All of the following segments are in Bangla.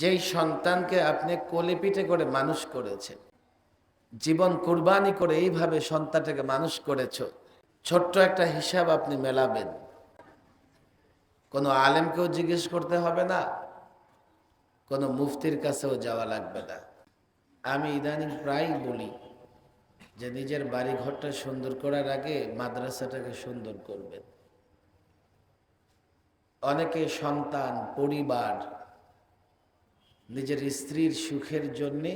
যেই সন্তানকে আপনি কোলে পিঠে করে মানুষ করেছেন, জীবন কুরবানি করে এইভাবে সন্তানটাকে মানুষ করেছ, ছোট্ট একটা হিসাব আপনি মেলাবেন। কোনো আলেমকেও জিজ্ঞেস করতে হবে না, কোনো মুফতির কাছেও যাওয়া লাগবে না। আমি ইদানিং প্রায় বলি যে নিজের বাড়ি ঘরটা সুন্দর করার আগে মাদ্রাসাটাকে সুন্দর করবেন। অনেকে সন্তান, পরিবার নিজের স্ত্রীর সুখের জন্যে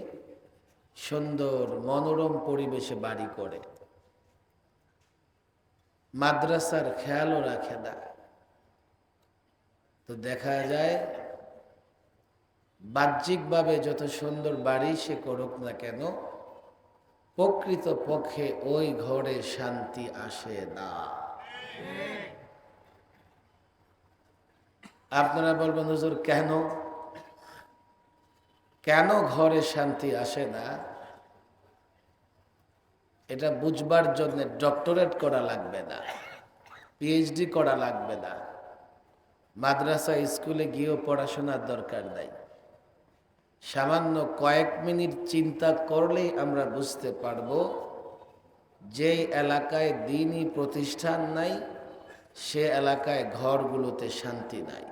সুন্দর মনোরম পরিবেশে বাড়ি করে। মাদ্রাসার খেয়ালও রাখে না। তো দেখা যায়, বাহ্যিকভাবে যত সুন্দর বাড়ি সে করুক না কেন প্রকৃত পক্ষে ওই ঘরে শান্তি আসে না। আপনারা বলবেন, হুজুর, কেন? কেন ঘরে শান্তি আসে না? এটা বুঝবার জন্য ডক্টরেট করা লাগবে না পিএইচডি করা লাগবে না। মাদ্রাসা স্কুলে গিয়েও পড়াশোনার দরকার নাই। সামান্য কয়েক মিনিট চিন্তা করলেই আমরা বুঝতে পারব যেই এলাকায় দিনই প্রতিষ্ঠান নাই, সে এলাকায় ঘরগুলোতে শান্তি নাই।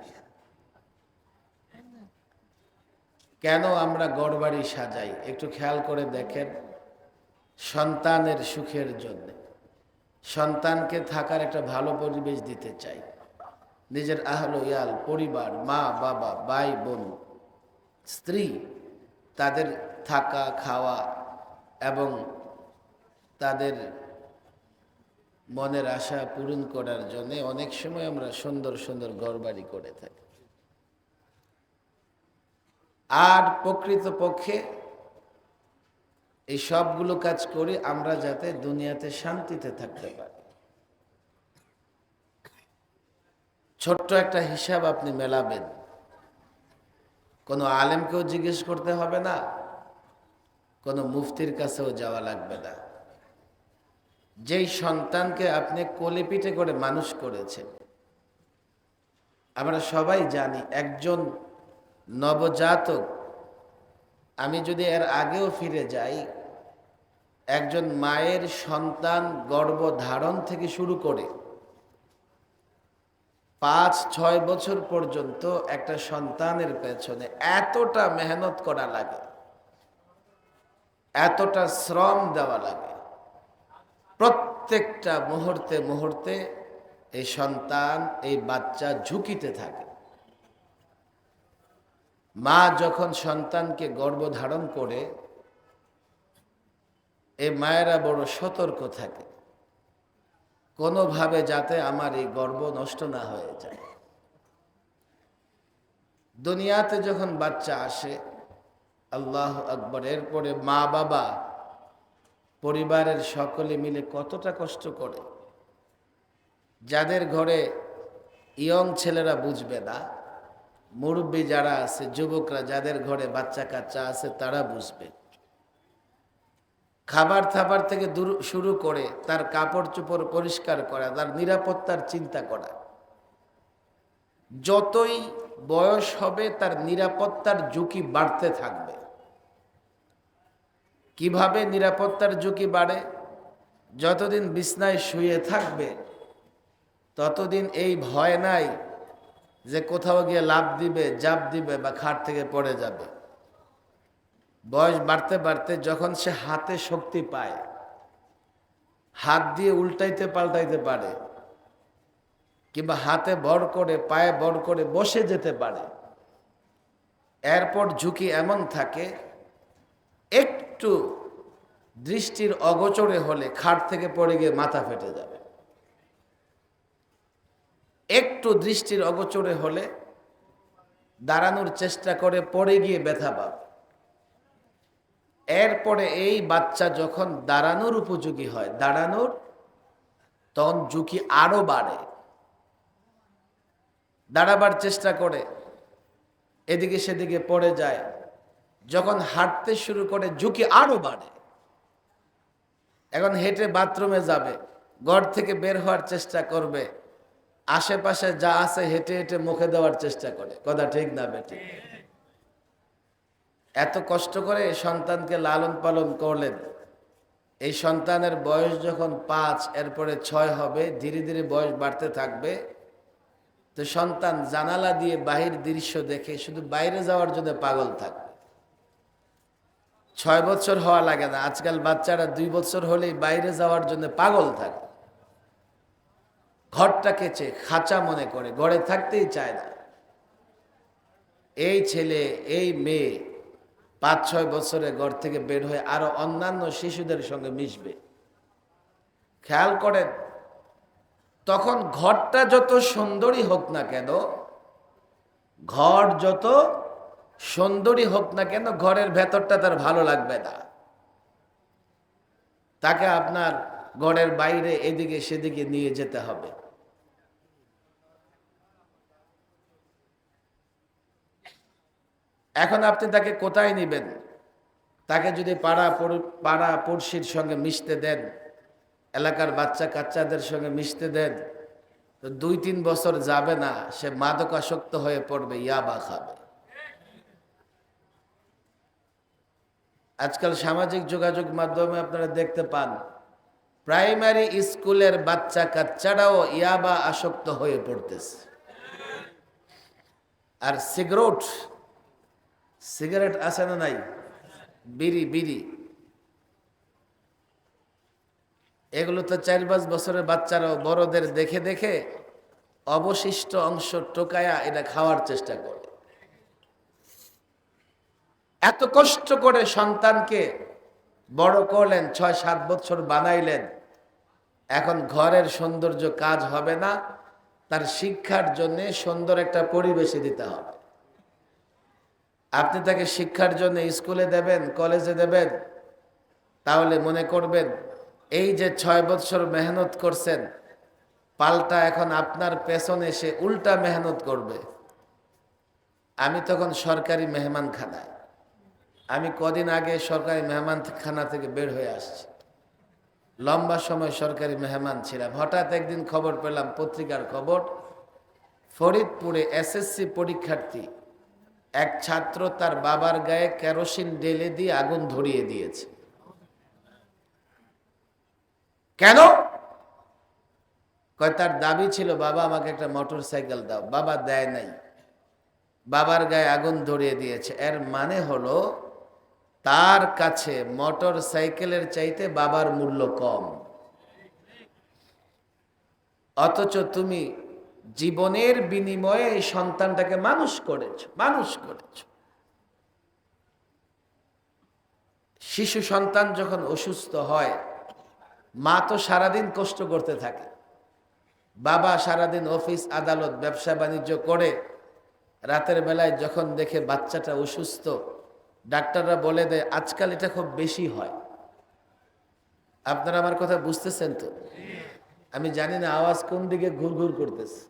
কেন আমরা গড়বাড়ি সাজাই? একটু খেয়াল করে দেখেন। সন্তানের সুখের জন্য। সন্তানকে থাকার একটা ভালো পরিবেশ দিতে চাই। নিজের আহল ইয়াল পরিবার, মা, বাবা, ভাই, বোন, স্ত্রী, তাদের থাকা, খাওয়া এবং তাদের মনের আশা পূরণ করার জন্য অনেক সময় আমরা সুন্দর সুন্দর ঘরবাড়ি করে থাকি। আর প্রকৃত পক্ষে এই সবগুলো কাজ করে আমরা যাতে দুনিয়াতে শান্তিতে থাকতে পারি। ছোট্ট একটা হিসাব আপনি মেলাবেন। কোনো আলেমকেও জিজ্ঞেস করতে হবে না, কোনো মুফতির কাছেও যাওয়া লাগবে না। যেই সন্তানকে আপনি কোলে পিঠে করে মানুষ করেছেন, আমরা সবাই জানি একজন নবজাতক, আমি যদি এর আগেও ফিরে যাই, একজন মায়ের সন্তান গর্ভধারণ থেকে শুরু করে পাঁচ, ছয় বছর পর্যন্ত একটা সন্তানের পেছনে এতটা মেহনত করা লাগে, এতটা শ্রম দেওয়া লাগে, প্রত্যেকটা মুহূর্তে মুহূর্তে এই সন্তান, এই বাচ্চা ঝুঁকিতে থাকে। মা যখন সন্তানকে গর্ভধারণ করে, এ মায়েরা বড় সতর্ক থাকে। কোনোভাবে যাতে আমার এই গর্ব নষ্ট না হয়ে যায়। দুনিয়াতে যখন বাচ্চা আসে, আল্লাহ আকবর, এরপরে মা বাবা, পরিবারের সকলে মিলে কতটা কষ্ট করে। যাদের ঘরে ইয়ং ছেলেরা বুঝবে না মুরব্বী যারা আছে, যুবকরা, যাদের ঘরে বাচ্চা কাচ্চা আছে, তারা বুঝবে। খাবার থাবার থেকে শুরু করে তার কাপড় চোপড় পরিষ্কার করা, তার নিরাপত্তার চিন্তা করা। যতই বয়স হবে, তার নিরাপত্তার ঝুঁকি বাড়তে থাকবে। কীভাবে নিরাপত্তার ঝুঁকি বাড়ে? যতদিন বিছনায় শুয়ে থাকবে, ততদিন এই ভয় নাই যে কোথাও গিয়ে লাভ দিবে, জাপ দিবে বা খাট থেকে পড়ে যাবে। বয়স বাড়তে বাড়তে যখন সে হাতে শক্তি পায়, হাত দিয়ে উল্টাইতে পাল্টাইতে পারে, কিংবা হাতে বড় করে, পায়ে বড় করে বসে যেতে পারে, এরপর ঝুঁকি এমন থাকে, একটু দৃষ্টির অগোচরে হলে খাট থেকে পড়ে গিয়ে মাথা ফেটে যাবে। একটু দৃষ্টির অগোচরে হলে দাঁড়ানোর চেষ্টা করে, পড়ে গিয়ে ব্যথা পাবে এরপরে এই বাচ্চা যখন দাঁড়ানোর উপযোগী হয়, দাঁড়ানোর তখন ঝুঁকি আরও বাড়ে। দাঁড়াবার চেষ্টা করে, এদিকে সেদিকে পড়ে যায়। যখন হাঁটতে শুরু করে, ঝুঁকি আরও বাড়ে। এখন হেঁটে বাথরুমে যাবে, ঘর থেকে বের হওয়ার চেষ্টা করবে। আশেপাশে যা আছে হেঁটে হেঁটে মুখে দেওয়ার চেষ্টা করে। কথা ঠিক না, বেটি? এত কষ্ট করে সন্তানকে লালন পালন করলেন। এই সন্তানের বয়স যখন পাঁচ, এরপরে ছয় হবে, ধীরে ধীরে বয়স বাড়তে থাকবে। তো সন্তান জানালা দিয়ে বাহির দৃশ্য দেখে শুধু বাইরে যাওয়ার জন্য পাগল থাকবে। ছয় বছর হওয়া লাগে না। আজকাল বাচ্চারা দুই বছর হলেই বাইরে যাওয়ার জন্য পাগল থাকে ঘরটা কেচে খাঁচা মনে করে, ঘরে থাকতেই চায় না। এই ছেলে, এই মেয়ে পাঁচ, ছয় বছরে ঘর থেকে বের হয়ে আরও অন্যান্য শিশুদের সঙ্গে মিশবে। খেয়াল করেন, তখন ঘরটা যত সুন্দরী হোক না কেন, ঘর যত সুন্দরী হোক না কেন, ঘরের ভেতরটা তার ভালো লাগবে না। তাকে আপনার ঘরের বাইরে এদিকে সেদিকে নিয়ে যেতে হবে। এখন আপনি তাকে কোথায় নেবেন? তাকে যদি পাড়া পাড়া পড়শির সঙ্গে মিশতে দেন, এলাকার বাচ্চা কাচ্চাদের সঙ্গে মিশতে দেন, তো দুই তিন বছর যাবে না, সে মাদকাসক্ত হয়ে পড়বে ইয়াবা খাবে। আজকাল সামাজিক যোগাযোগ মাধ্যমে আপনারা দেখতে পান, প্রাইমারি স্কুলের বাচ্চা কাচ্চারাও ইয়াবা আসক্ত হয়ে পড়তেছে। আর সিগারেট সিগারেট আছে না নাই? বিড়ি বিড়ি। এগুলো তো চার পাঁচ বছরের বাচ্চারাও বড়দের দেখে দেখে অবশিষ্ট অংশ টোকায়া এটা খাওয়ার চেষ্টা করে। এত কষ্ট করে সন্তানকে বড় করলেন, ছয় সাত বছর বানাইলেন। এখন ঘরের সৌন্দর্য কাজ হবে না, তার শিক্ষার জন্য সুন্দর একটা পরিবেশে দিতে হবে। আপনি তাকে শিক্ষার জন্য স্কুলে দেবেন, কলেজে দেবেন, তাহলে মনে করবেন, এই যে ছয় বছর মেহনত করছেন, পাল্টা এখন আপনার পেছনে সে উল্টা মেহনত করবে। আমি তখন সরকারি মেহমানখানায়, আমি কদিন আগে সরকারি মেহমানখানা থেকে বের হয়ে আসছি। লম্বা সময় সরকারি মেহমান ছিলাম। হঠাৎ একদিন খবর পেলাম, পত্রিকার খবর, ফরিদপুরে এসএসসি পরীক্ষার্থী এক ছাত্র তার বাবার গায়ে কেরোসিন ঢেলে দিয়ে আগুন ধরিয়ে দিয়েছে। কেন? কয়, তার দাবি ছিল, বাবা, আমাকে একটা মোটর সাইকেল দাও। বাবা দেয় নাই। বাবার গায়ে আগুন ধরিয়ে দিয়েছে। এর মানে হলো, তার কাছে মোটর সাইকেলের চাইতে বাবার মূল্য কম। অথচ তুমি জীবনের বিনিময়ে এই সন্তানটাকে মানুষ করেছ মানুষ করেছ। শিশু সন্তান যখন অসুস্থ হয়, মা তো সারাদিন কষ্ট করতে থাকে। বাবা সারাদিন অফিস, আদালত, ব্যবসা বাণিজ্য করে, রাতের বেলায় যখন দেখে বাচ্চাটা অসুস্থ, ডাক্তাররা বলে দেয়, আজকাল এটা খুব বেশি হয়। আপনারা আমার কথা বুঝতেছেন তো? আমি জানি না, আওয়াজ কোন দিকে ঘুর ঘুর করতেছে।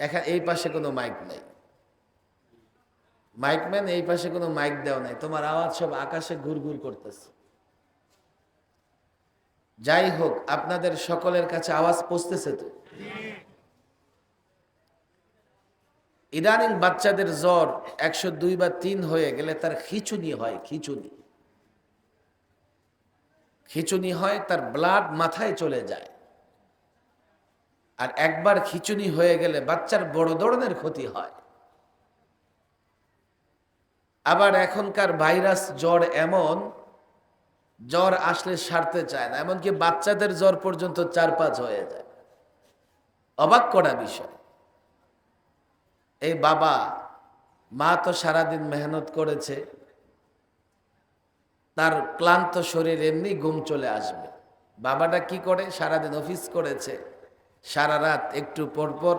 এখন এই পাশে কোনো মাইক নাই। মাইকম্যান এই পাশে কোনো মাইক দেওয়া নাই। তোমার আওয়াজ সব আকাশে ঘুর ঘুর করতেছে। যাই হোক, আপনাদের সকলের কাছে আওয়াজ পৌঁছতেছে তো? ইদানিং বাচ্চাদের জ্বর একশো দুই বা তিন হয়ে গেলে তার খিচুনি হয়, খিচুনি। খিচুনি হয়, তার ব্লাড মাথায় চলে যায়। আর একবার খিচুনি হয়ে গেলে বাচ্চার বড় ধরনের ক্ষতি হয়। আবার এখনকার ভাইরাস জ্বর এমন, জ্বর আসলে সারতে চায় না, এমনকি বাচ্চাদের জ্বর পর্যন্ত চার পাঁচ হয়ে যায়। অবাক করা বিষয়। এই বাবা, মা তো সারাদিন মেহনত করেছে, তার ক্লান্ত শরীর এমনি ঘুম চলে আসবে। বাবাটা কি করে? সারাদিন অফিস করেছে। সারা রাত একটু পরপর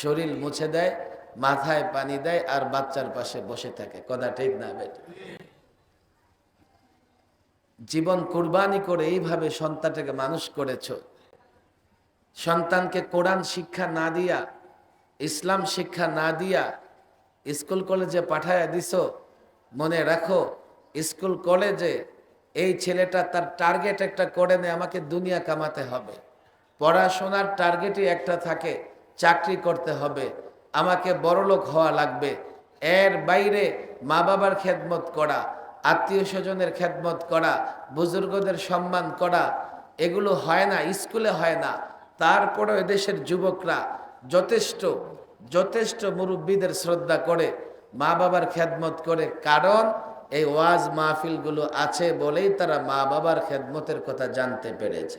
শরীর মুছে দেয়, মাথায় পানি দেয় আর বাচ্চার পাশে বসে থাকে। কথা ঠিক না বেটা জীবন কোরবানি করে এইভাবে সন্তানটাকে মানুষ করেছ। সন্তানকে কোরআন শিক্ষা না দিয়া, ইসলাম শিক্ষা না দিয়া স্কুল কলেজে পাঠায়া দিছ, মনে রাখো, স্কুল কলেজে এই ছেলেটা তার টার্গেট একটা করে নেয় আমাকে দুনিয়া কামাতে হবে। পড়াশোনার টার্গেটই একটা থাকে, চাকরি করতে হবে, আমাকে বড়লোক হওয়া লাগবে। এর বাইরে মা বাবার খেদমত করা, আত্মীয় স্বজনের খেদমত করা, বুজুর্গদের সম্মান করা, এগুলো হয় না, স্কুলে হয় না। তারপরে এদেশের যুবকরা যথেষ্ট যথেষ্ট মুরব্বীদের শ্রদ্ধা করে মা বাবার খেদমত করে। কারণ এই ওয়াজ মাহফিলগুলো আছে বলেই তারা মা বাবার খেদমতের কথা জানতে পেরেছে।